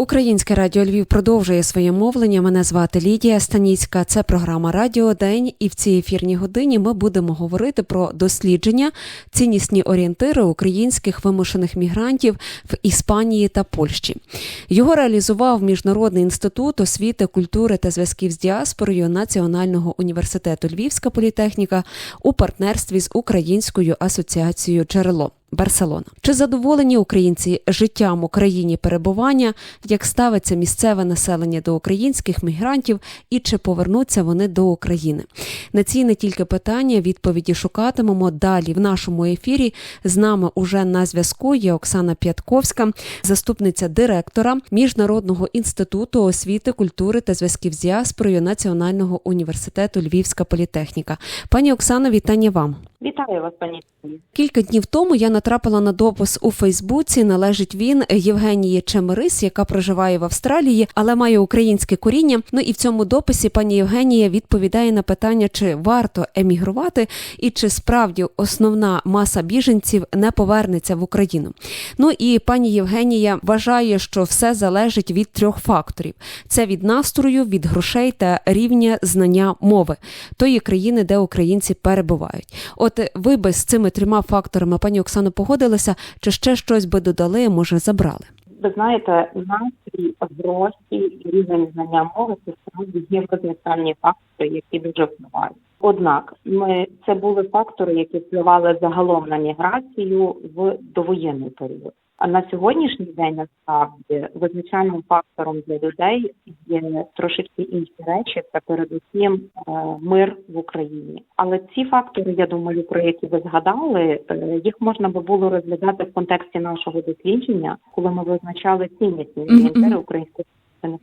Українське радіо Львів продовжує своє мовлення. Мене звати Лідія Станіцька. Це програма Радіо День. І в цій ефірній годині ми будемо говорити про дослідження, ціннісні орієнтири українських вимушених мігрантів в Іспанії та Польщі. Його реалізував Міжнародний інститут освіти, культури та зв'язків з діаспорою Національного університету Львівська політехніка у партнерстві з Українською асоціацією Джерело. Барселона. Чи задоволені українці життям у країні перебування, як ставиться місцеве населення до українських мігрантів і чи повернуться вони до України? На ці не тільки питання, відповіді шукатимемо далі в нашому ефірі. З нами уже на зв'язку є Оксана П'ятковська, заступниця директора Міжнародного інституту освіти, культури та зв'язків з діаспорою Національного університету Львівська політехніка. Пані Оксано, вітання вам. Вітаю вас, пані. Кілька днів тому я натрапила на допис у Фейсбуці. Належить він Євгенії Чемерис, яка проживає в Австралії, але має українське коріння. Ну і в цьому дописі пані Євгенія відповідає на питання, чи варто емігрувати, і чи справді основна маса біженців не повернеться в Україну. Ну і пані Євгенія вважає, що все залежить від трьох факторів: це від настрою, від грошей та рівня знання мови тої країни, де українці перебувають. Ви би з цими трьома факторами, пані Оксано, погодилися, чи ще щось би додали, може забрали? Ви знаєте, настрій, гроші і рівень знання мови це справді є визначальні фактори, які дуже впливають. Однак, ми це були фактори, які впливали загалом на міграцію в довоєнний період. А на сьогоднішній день насправді визначальним фактором для людей є трошечки інші речі. Це передусім е, мир в Україні. Але ці фактори, я думаю, про які ви згадали, е, їх можна би було розглядати в контексті нашого дослідження, коли ми визначали ціннісні орієнтири українських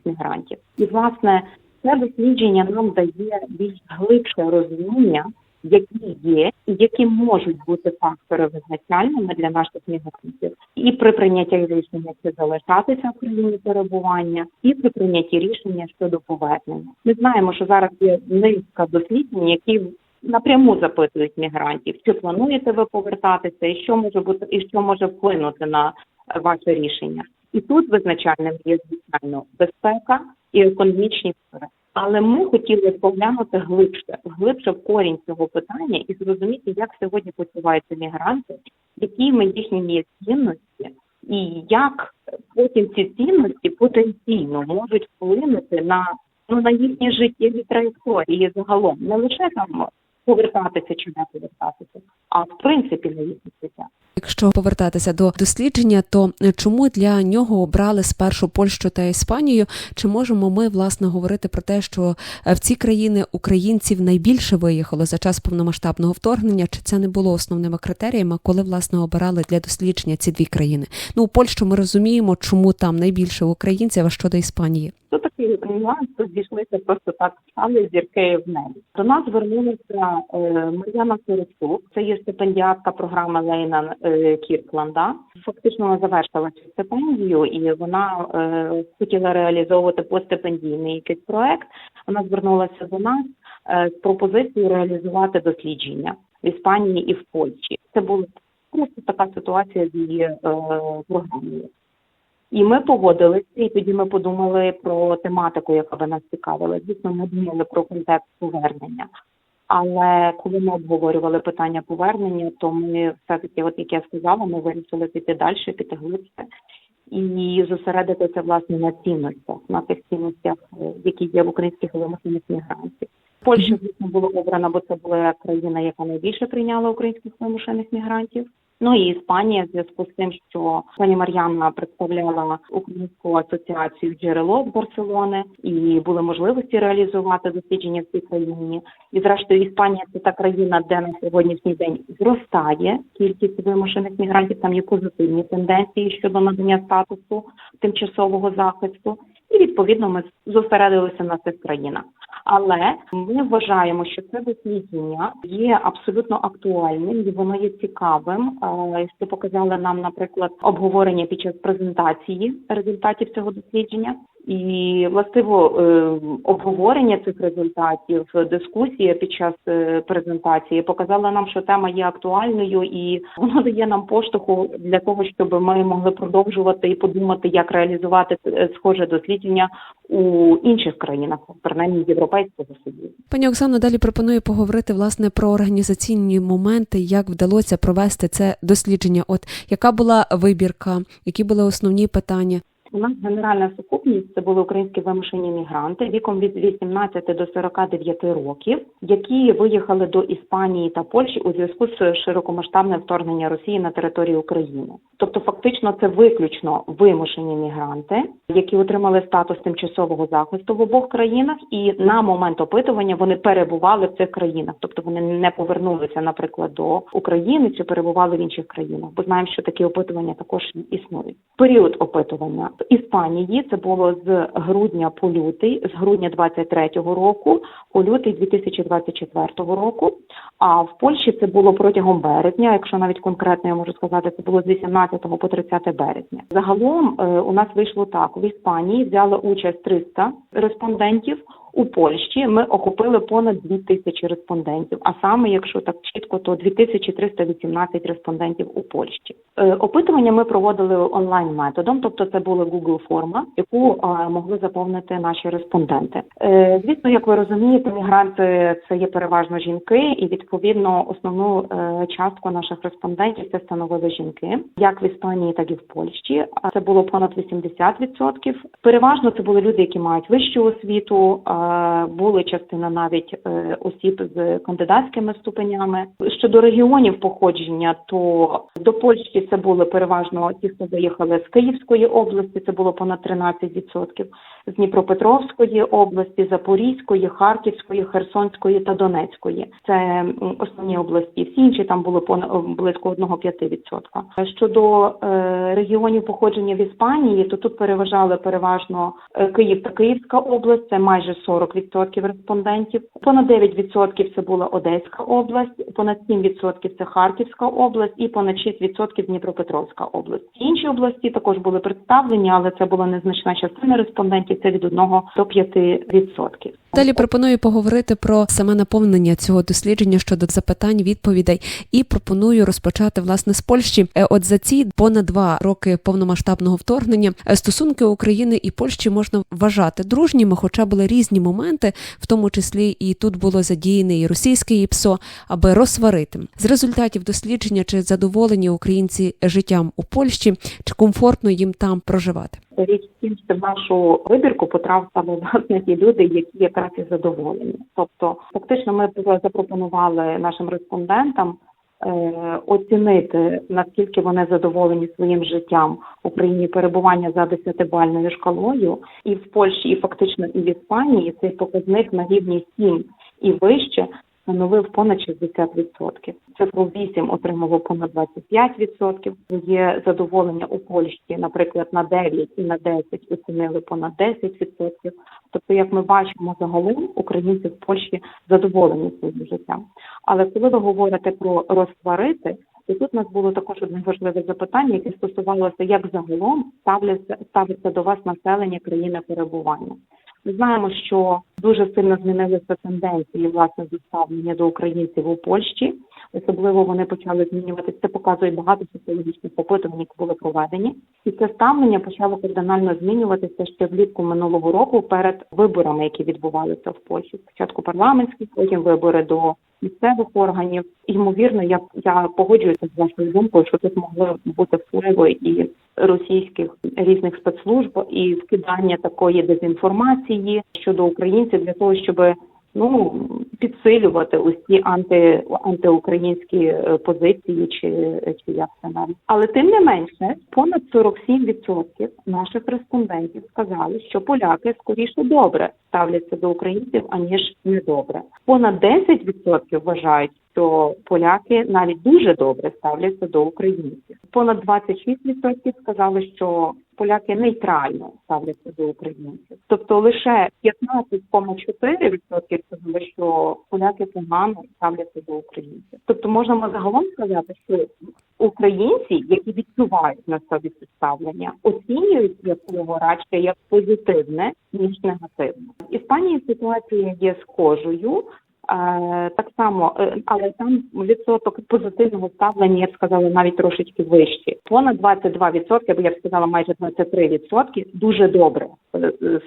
мігрантів. І власне це дослідження нам дає більш глибше розуміння які є і які можуть бути фактори визначальними для наших мігрантів, і при прийнятті рішення чи залишатися в країні перебування, і при прийнятті рішення щодо повернення. Ми знаємо, що зараз є низка досліджень, які напряму запитують мігрантів, чи плануєте ви повертатися, і що може бути, і що може вплинути на ваше рішення. І тут визначальним є звичайно безпека і економічні сфери. Але ми хотіли поглянути глибше, глибше в корінь цього питання і зрозуміти, як сьогодні почуваються мігранти, якими їхні є цінності, і як потім ці цінності потенційно можуть вплинути на ну на їхні життєві траєкторії загалом, не лише там повертатися чи не повертатися, а в принципі на їхнє життя. Якщо повертатися до дослідження, то чому для нього обрали спершу Польщу та Іспанію? Чи можемо ми власне говорити про те, що е, в ці країни українців найбільше виїхало за час повномасштабного вторгнення? Чи це не було основними критеріями, коли власне обирали для дослідження ці дві країни? Ну у Польщу ми розуміємо, чому там найбільше українців а щодо Іспанії. Тут такий нюанс, тут зійшлися просто так стали зірки в небі. До нас звернулася е, Мар'яна Сорочук, це є стипендіатка програми Лейна е, Кіркланда. Фактично завершила цю стипендію, і вона е, хотіла реалізовувати постстипендійний якийсь проект. Вона звернулася до нас е, з пропозицією реалізувати дослідження в Іспанії і в Польщі. Це була просто така ситуація з її програмою. І ми погодилися, і тоді ми подумали про тематику, яка би нас цікавила. Звісно, ми думали про контекст повернення. Але коли ми обговорювали питання повернення, то ми все таки, от як я сказала, ми вирішили піти далі, піти глибше і зосередитися власне на цінностях, на тих цінностях, е, які є в українських вимушених мігрантів. Польща звісно була обрана, бо це була країна, яка найбільше прийняла українських вимушених мігрантів. Ну і Іспанія в зв'язку з тим, що пані Мар'яна представляла українську асоціацію джерело Барселони, і були можливості реалізувати дослідження в цій країні. І зрештою, Іспанія це та країна, де на сьогоднішній день зростає кількість вимушених мігрантів. Там є позитивні тенденції щодо надання статусу тимчасового захисту. І відповідно ми зосередилися на цих країнах. Але ми вважаємо, що це дослідження є абсолютно актуальним і воно є цікавим. Це показали нам, наприклад, обговорення під час презентації результатів цього дослідження. І властиво е, обговорення цих результатів, дискусія під час е, презентації показала нам, що тема є актуальною, і воно дає нам поштовху для того, щоб ми могли продовжувати і подумати, як реалізувати е, схоже дослідження у інших країнах, принаймні Європейського Союзу. Пані Оксано, далі пропоную поговорити власне про організаційні моменти, як вдалося провести це дослідження. От яка була вибірка, які були основні питання? У нас генеральна сукупність це були українські вимушені мігранти віком від 18 до 49 років, які виїхали до Іспанії та Польщі у зв'язку з широкомасштабним вторгненням Росії на територію України. Тобто, фактично, це виключно вимушені мігранти, які отримали статус тимчасового захисту в обох країнах, і на момент опитування вони перебували в цих країнах, тобто вони не повернулися, наприклад, до України чи перебували в інших країнах. Бо знаємо, що такі опитування також існують. Період опитування Іспанії це було з грудня по лютий, з грудня 23-го року по лютий 2024 року. А в Польщі це було протягом березня. Якщо навіть конкретно я можу сказати, це було з 18 по 30 березня. Загалом е, у нас вийшло так: в Іспанії взяли участь 300 респондентів. У Польщі ми охопили понад 2 тисячі респондентів. А саме, якщо так чітко, то 2318 респондентів у Польщі. Е, опитування ми проводили онлайн методом, тобто це була Google форма, яку е, могли заповнити наші респонденти. Е, звісно, як ви розумієте, мігранти це є переважно жінки, і відповідно основну частку наших респондентів це становили жінки, як в Іспанії, так і в Польщі. А це було понад 80%. Переважно це були люди, які мають вищу освіту. Е, Були частина навіть е, осіб з кандидатськими ступенями. Щодо регіонів походження, то до Польщі це були переважно ті, хто заїхали з Київської області, це було понад 13%, з Дніпропетровської області, Запорізької, Харківської, Херсонської та Донецької. Це основні області. Всі інші там було понад близько 1,5%. Щодо е, регіонів походження в Іспанії, то тут переважали переважно е, Київ та Київська область, це майже 40% респондентів. Понад 9% це була Одеська область, понад 7% це Харківська область і понад 6% Дніпропетровська область. Інші області також були представлені, але це була незначна частина респондентів. Це від 1 до 5%. Далі пропоную поговорити про саме наповнення цього дослідження щодо запитань, відповідей, і пропоную розпочати власне з Польщі. Е, От за ці понад два роки повномасштабного вторгнення е, стосунки України і Польщі можна вважати дружніми, хоча були різні моменти, в тому числі і тут було задіяне і російське ІПСО, аби розсварити. З результатів дослідження чи задоволені українці життям у Польщі, чи комфортно їм там проживати. Річ в тім, що нашу вибірку потрапили власне ті люди, які якраз і задоволені. Тобто, фактично, ми запропонували нашим респондентам е, оцінити наскільки вони задоволені своїм життям в Україні перебування за 10-бальною шкалою, і в Польщі, і фактично і в Іспанії цей показник на рівні 7 і вище становив понад 60%. Цифру 8 отримало понад 25%. Є задоволення у Польщі, наприклад, на 9 і на 10 оцінили понад 10%. Тобто, як ми бачимо, загалом українці в Польщі задоволені своїм життям. Але коли ви говорите про розсварити, то тут у нас було також одне важливе запитання, яке стосувалося, як загалом ставляться ставиться до вас населення країни перебування. Знаємо, що дуже сильно змінилися тенденції власне доставлення до українців у Польщі. Особливо вони почали змінюватися. Це показує багато соціологічних опитувань, які були проведені. І це ставлення почало кардинально змінюватися ще влітку минулого року перед виборами, які відбувалися в Польщі. Спочатку парламентські, потім вибори до місцевих органів. Ймовірно, я я погоджуюся з вашою думкою, що тут могли бути впливи і російських різних спецслужб, і вкидання такої дезінформації щодо українців для того, щоб ну підсилювати ці анти антиукраїнські е, позиції, чи чи як це навіть. Але тим не менше, понад 47% наших респондентів сказали, що поляки скоріше добре ставляться до українців аніж недобре. Понад 10% вважають. Що поляки навіть дуже добре ставляться до українців. Понад 26% сказали, що поляки нейтрально ставляться до українців. Тобто лише 15,4% сказали, що поляки погано ставляться до українців. Тобто можемо загалом сказати, що українці, які відчувають на собі це ставлення, оцінюють його радше як позитивне ніж негативне. Іспанії ситуація є схожою. Е, Так само, е, але там відсоток позитивного ставлення, я б сказала, навіть трошечки вищий. Понад 22%, або я б сказала, майже 23% дуже добре е, е.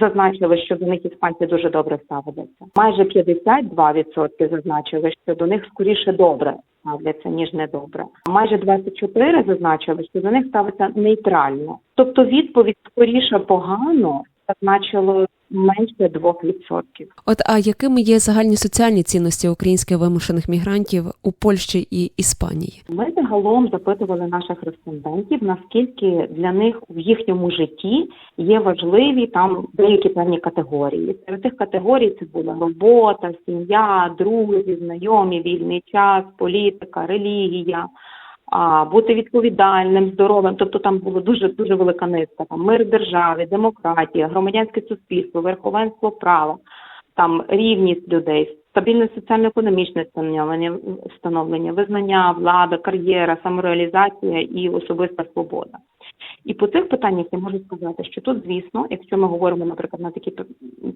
Зазначили, що до них іспанці дуже добре ставляться. Майже 52% зазначили, що до них скоріше добре ставляться, ніж недобре. Майже 24 зазначили, що до них ставиться нейтрально. Тобто відповідь скоріше погано зазначило менше 2%. От а якими є загальні соціальні цінності українських вимушених мігрантів у Польщі і Іспанії? Ми загалом запитували наших респондентів, наскільки для них в їхньому житті є важливі там деякі певні категорії. Серед тих категорій це була робота, сім'я, друзі, знайомі, вільний час, політика, релігія. А бути відповідальним, здоровим, тобто там було дуже дуже велика низка. Там мир в державі, демократія, громадянське суспільство, верховенство права, там рівність людей, стабільне соціально-економічне становлення, становлення, визнання, влада, кар'єра, самореалізація і особиста свобода. І по цих питаннях я можу сказати, що тут, звісно, якщо ми говоримо, наприклад, на такі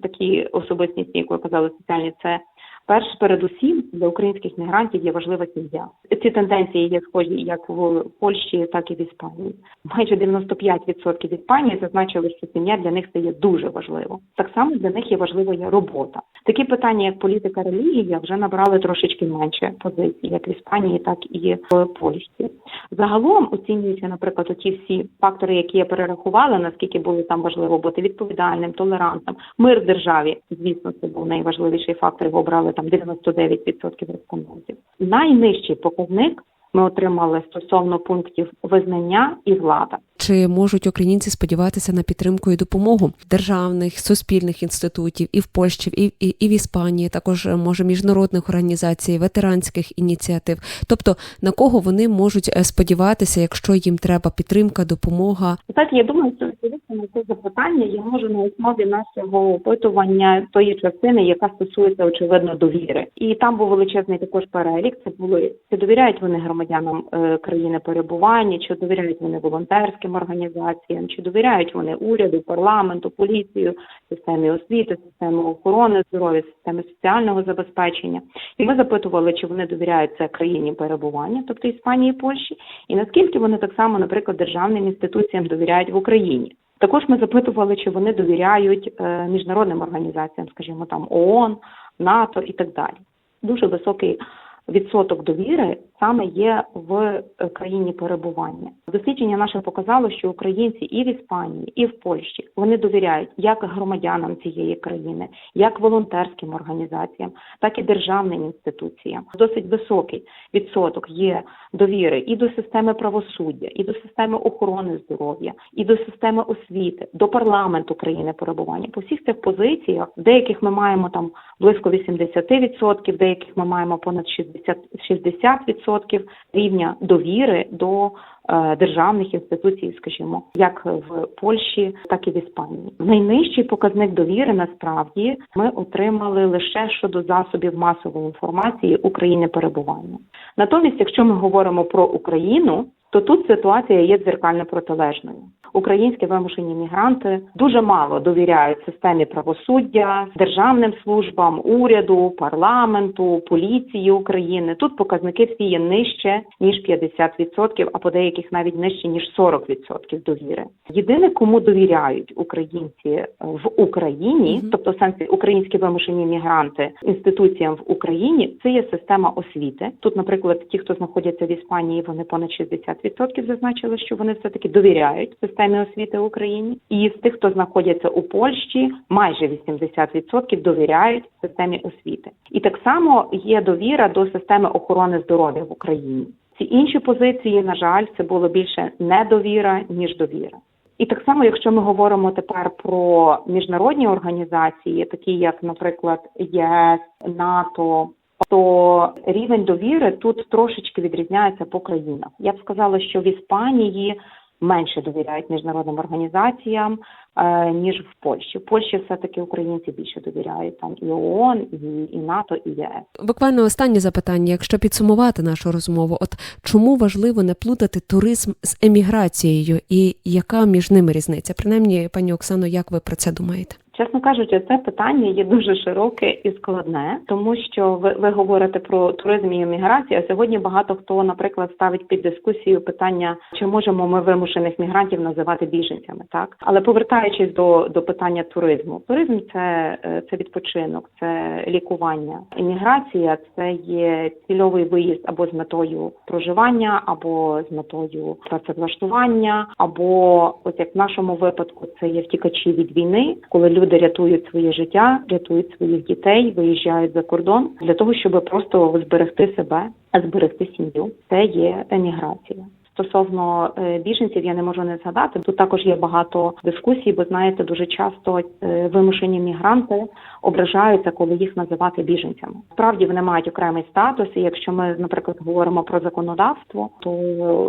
такі особистісні, як ви казали, соціальні, це перш передусім для українських мігрантів є важлива сім'я. Ці тенденції є схожі як в Польщі, так і в Іспанії. Майже 95% в Іспанії зазначили, що сім'я для них це є дуже важливо. Так само для них є важливою робота. Такі питання, як політика, релігія, вже набрали трошечки менше позицій, як в Іспанії, так і в Польщі. Загалом оцінюючи, наприклад, оті всі фактори, які я перерахувала, наскільки було там важливо бути відповідальним, толерантним, мир в державі, звісно, це був найважливіший фактор. Його обрали там 99% респондентів. Найнижчий показник ми отримали стосовно пунктів визнання і влада. Чи можуть українці сподіватися на підтримку і допомогу державних суспільних інститутів і в Польщі, і, і, і в Іспанії, також може міжнародних організацій, ветеранських ініціатив? Тобто на кого вони можуть е, сподіватися, якщо їм треба підтримка, допомога? Так, я думаю, що відповісти на це запитання я можу на основі нашого опитування тої частини, яка стосується очевидно довіри. І там був величезний також перелік. Це були чи довіряють вони громадянам е, країни перебування, чи довіряють вони волонтерським організаціям, чи довіряють вони уряду, парламенту, поліцію, системі освіти, системі охорони здоров'я, системі соціального забезпечення. І ми запитували, чи вони довіряють це країні перебування, тобто Іспанії, Польщі, і наскільки вони так само, наприклад, державним інституціям довіряють в Україні. Також ми запитували, чи вони довіряють е, міжнародним організаціям, скажімо, там ООН, НАТО і так далі. Дуже високий відсоток довіри саме є в е, країні перебування. Дослідження наше показало, що українці і в Іспанії, і в Польщі вони довіряють як громадянам цієї країни, як волонтерським організаціям, так і державним інституціям. Досить високий відсоток є довіри і до системи правосуддя, і до системи охорони здоров'я, і до системи освіти, до парламенту країни перебування. По всіх цих позиціях, деяких ми маємо там близько 80%, деяких ми маємо понад 60%, 60% рівня довіри до е, державних інституцій, скажімо, як в Польщі, так і в Іспанії. Найнижчий показник довіри насправді ми отримали лише щодо засобів масової інформації України перебування. Натомість, якщо ми говоримо про Україну, то тут ситуація є дзеркально протилежною. Українські вимушені мігранти дуже мало довіряють системі правосуддя, державним службам, уряду, парламенту, поліції України. Тут показники всі є нижче ніж 50%, а по деяких навіть нижче ніж 40% довіри. Єдине, кому довіряють українці в Україні, тобто в сенсі українські вимушені мігранти інституціям в Україні, це є система освіти. Тут, наприклад, ті, хто знаходяться в Іспанії, вони понад 60% зазначили, що вони все таки довіряють системі освіти в Україні. І з тих, хто знаходяться у Польщі, майже 80% довіряють системі освіти. І так само є довіра до системи охорони здоров'я в Україні. Ці інші позиції, на жаль, це було більше недовіра ніж довіра. І так само, якщо ми говоримо тепер про міжнародні організації, такі як, наприклад, ЄС, НАТО, то рівень довіри тут трошечки відрізняється по країнах. Я б сказала, що в Іспанії менше довіряють міжнародним організаціям е, ніж в Польщі. В Польщі все таки українці більше довіряють там і ООН, і, і НАТО, і ЄС. Буквально останнє запитання, якщо підсумувати нашу розмову, от чому важливо не плутати туризм з еміграцією, і яка між ними різниця? Принаймні, пані Оксано, як ви про це думаєте? Чесно кажучи, це питання є дуже широке і складне, тому що ви, ви говорите про туризм і еміграцію. А сьогодні багато хто, наприклад, ставить під дискусію питання, чи можемо ми вимушених мігрантів називати біженцями, так але повертаючись до, до питання туризму, туризм це, е, це відпочинок, це лікування. Еміграція це є цільовий виїзд або з метою проживання, або з метою працевлаштування, або ось як в нашому випадку, це є втікачі від війни, коли люди рятують своє життя, рятують своїх дітей, виїжджають за кордон для того, щоб просто зберегти себе, зберегти сім'ю. Це є еміграція. Стосовно е, біженців я не можу не згадати. Тут також є багато дискусій, бо знаєте, дуже часто е, вимушені мігранти ображаються, коли їх називати біженцями. Справді вони мають окремий статус. І якщо ми, наприклад, говоримо про законодавство, то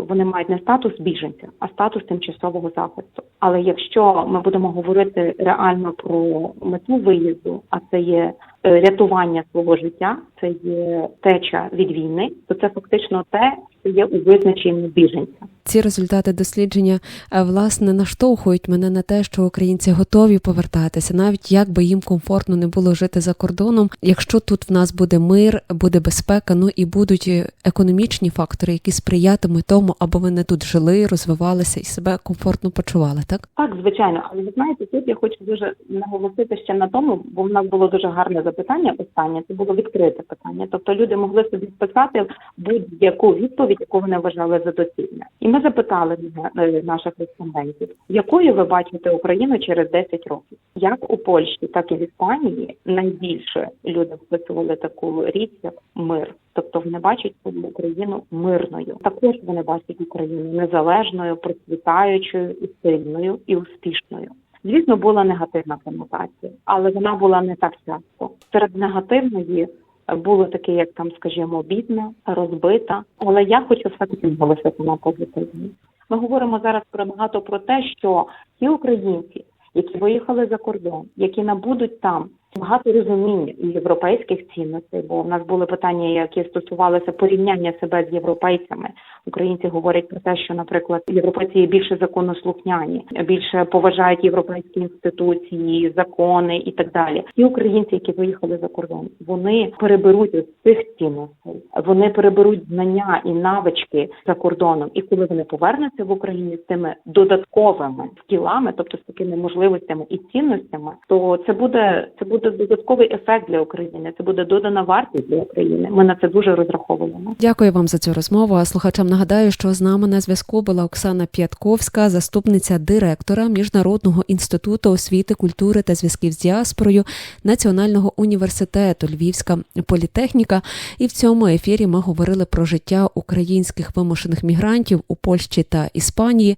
вони мають не статус біженця, а статус тимчасового захисту. Але якщо ми будемо говорити реально про мету виїзду, а це є е, рятування свого життя, це є теча від війни, то це фактично те, є у визначенні біженця. Ці результати дослідження е, власне наштовхують мене на те, що українці готові повертатися, навіть як би їм комфортно не було жити за кордоном. Якщо тут в нас буде мир, буде безпека, ну і будуть е, економічні фактори, які сприятимуть тому, аби вони тут жили, розвивалися і себе комфортно почували. Так Так, звичайно, але ви знаєте, тут я хочу дуже наголосити ще на тому, бо в нас було дуже гарне запитання. Останнє це було відкрите питання. Тобто люди могли собі списати будь-яку відповідь, яку вони вважали за доцільне. І ми запитали е, наших респондентів, якою ви бачите Україну через 10 років, як у Польщі, так і в Іспанії найбільше люди вписували таку річ, як мир. Тобто вони бачать Україну мирною. Також вони бачать Україну незалежною, процвітаючою і сильною і успішною. Звісно, була негативна конотація, але вона була не так часто. Серед негативної було таке, як там, скажімо, бідна, розбита. Але я хочу все таки зголосити на позитивні. Ми говоримо зараз про багато про те, що ті українці, які виїхали за кордон, які набудуть там багато розуміння європейських цінностей, бо в нас були питання, які стосувалися порівняння себе з європейцями. Українці говорять про те, що, наприклад, європейці є більше законослухняні, більше поважають європейські інституції, закони і так далі. Ті українці, які виїхали за кордон, вони переберуть ось цих цінностей, вони переберуть знання і навички за кордоном. І коли вони повернуться в Україну з цими додатковими скілами, тобто з такими можливостями і цінностями, то це буде це буде додатковий ефект для України. Це буде додана вартість для України. Ми на це дуже розраховуємо. Дякую вам за цю розмову. А слухачам нагадаю, що з нами на зв'язку була Оксана П'ятковська, заступниця директора Міжнародного інституту освіти, культури та зв'язків з діаспорою Національного університету Львівська політехніка. І в цьому ефірі ми говорили про життя українських вимушених мігрантів у Польщі та Іспанії.